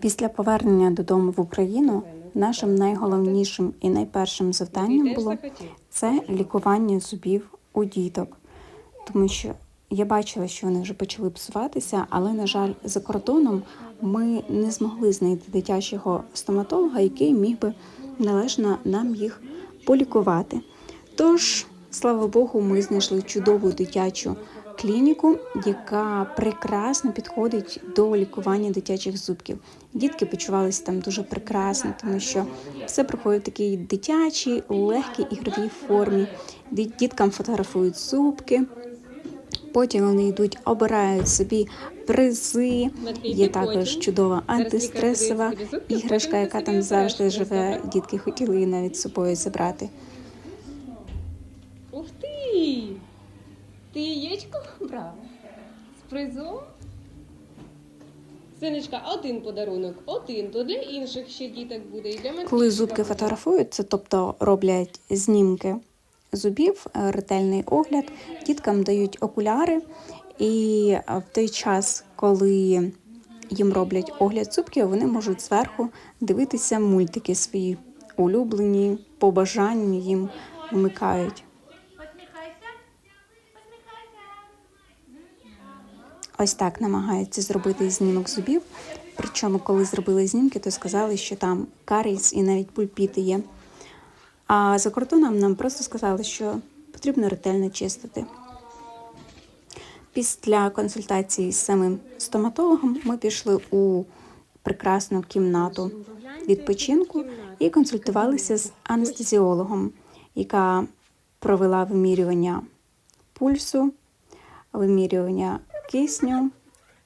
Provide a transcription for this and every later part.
Після повернення додому в Україну нашим найголовнішим і найпершим завданням було це лікування зубів у діток. Тому що я бачила, що вони вже почали псуватися, але, на жаль, за кордоном ми не змогли знайти дитячого стоматолога, який міг би належно нам їх полікувати. Тож, слава Богу, ми знайшли чудову дитячу клініку, яка прекрасно підходить до лікування дитячих зубків. Дітки почувалися там дуже прекрасно, тому що все проходить в такій дитячій, легкій ігровій формі. Ді- Діткам фотографують зубки. Потім вони йдуть, обирають собі призи. Є також чудова антистресова іграшка, яка там завжди живе. Дітки хотіли її навіть з собою забрати. Ти яєчко брав? З призом? Синочка, один подарунок, один, то для інших ще діток буде. І для мене Коли зубки фотографують, це тобто роблять знімки зубів, е, ретельний огляд, діткам дають окуляри, і е, в той час, коли їм роблять огляд зубків, вони можуть зверху дивитися мультики свої улюблені, по бажанню їм вмикають. Ось так намагаються зробити знімок зубів. Причому, коли зробили знімки, то сказали, що там каріс і навіть пульпіти є. А за кордоном нам просто сказали, що потрібно ретельно чистити. Після консультації з самим стоматологом ми пішли у прекрасну кімнату відпочинку і консультувалися з анестезіологом, яка провела вимірювання пульсу, вимірювання кисню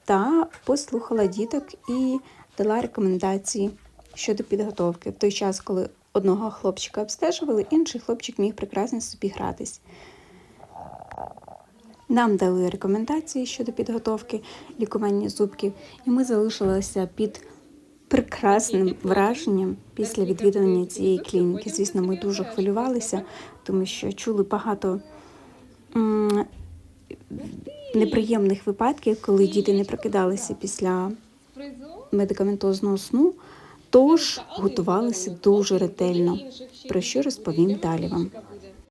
та послухала діток і дала рекомендації щодо підготовки. В той час, коли одного хлопчика обстежували, інший хлопчик міг прекрасно собі гратись. Нам дали рекомендації щодо підготовки лікування зубків, і ми залишилися під прекрасним враженням після відвідування цієї клініки. Звісно, ми дуже хвилювалися, тому що чули багато неприємних випадків, коли діти не прокидалися після медикаментозного сну, тож готувалися дуже ретельно, про що розповім далі вам.